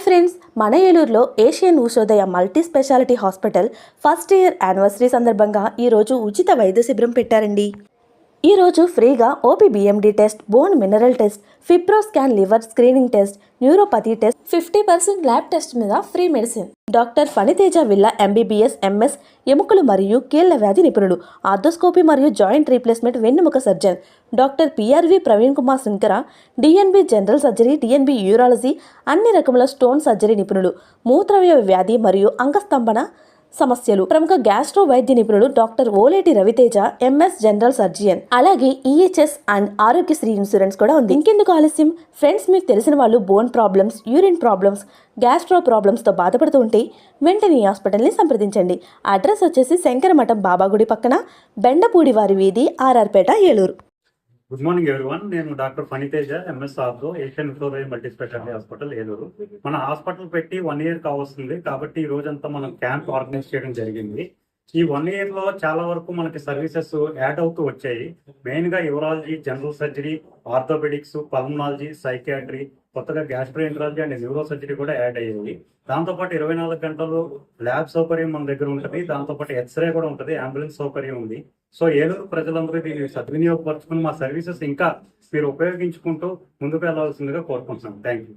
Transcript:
Hi friends మన ఏలూరులో Asian Ushodaya multi speciality hospital first year anniversary సందర్భంగా ఈరోజు ఉచిత వైద్య శిబిరం పెట్టారండి. ఈరోజు ఫ్రీగా OP BMD test bone mineral test fibro scan liver screening test neuropathy test fifty percent lab test మీద free medicine. Doctor Phaniteja Villa MBBS MS ఎముకలు మరియు కీళ్ళ వ్యాధి నిపుణుడు ఆర్థోస్కోపీ మరియు జాయింట్ రీప్లేస్మెంట్ వెన్నుముక surgeon. Doctor PRV Praveen Kumar Shankara DNB general surgery DNB urology అన్ని రకముల స్టోన్ సర్జరీ నిపుణులు. మూత్రవ్యవ వ్యాధి మరియు అంగస్తంభన సమస్యలు. ప్రముఖ గ్యాస్ట్రో వైద్య నిపుణుడు doctor Oleti Raviteja MS general surgeon. అలాగే ఈహెచ్ఎస్ అండ్ ఆరోగ్యశ్రీ ఇన్సూరెన్స్ కూడా ఉంది. ఇంకెందుకు ఆలస్యం? ఫ్రెండ్స్ మీకు తెలిసిన వాళ్ళు bone problems urine problems gastro ప్రాబ్లమ్స్తో బాధపడుతూ ఉంటే వెంటనే ఈ హాస్పిటల్ని సంప్రదించండి. అడ్రస్ వచ్చేసి శంకరమఠం బాబాగుడి పక్కన బెండపూడి వారి వీధి RR Peta Eluru. Good morning everyone నేను doctor Phaniteja MS ortho Asian Vishwodaya multi speciality hospital Eluru. మన హాస్పిటల్ పెట్టి వన్ ఇయర్ కావస్తుంది కాబట్టి ఈ రోజంతా మనం క్యాంప్ ఆర్గనైజ్ చేయడం జరిగింది. ఈ వన్ ఇయర్లో చాలా వరకు మనకి సర్వీసెస్ యాడ్ అవుతూ వచ్చాయి. మెయిన్గా urology general surgery orthopaedics pulmonology psychiatry కొత్తగా గ్యాస్ట్రోఎంట్రాలజీ అండ్ న్యూరో సర్జరీ కూడా యాడ్ అయ్యాయి. దాంతోపాటు ఇరవై నాలుగు గంటలు ల్యాబ్ సౌకర్యం మన దగ్గర ఉంటుంది. దాంతోపాటు ఎక్స్రే కూడా ఉంటుంది. అంబులెన్స్ సౌకర్యం ఉంది. సో ఏలూరు ప్రజలందరూ దీన్ని సద్వినియోగపరచుకుని మా సర్వీసెస్ ఇంకా మీరు ఉపయోగించుకుంటూ ముందుకు వెళ్ళాల్సిందిగా కోరుకుంటున్నాం. Thank you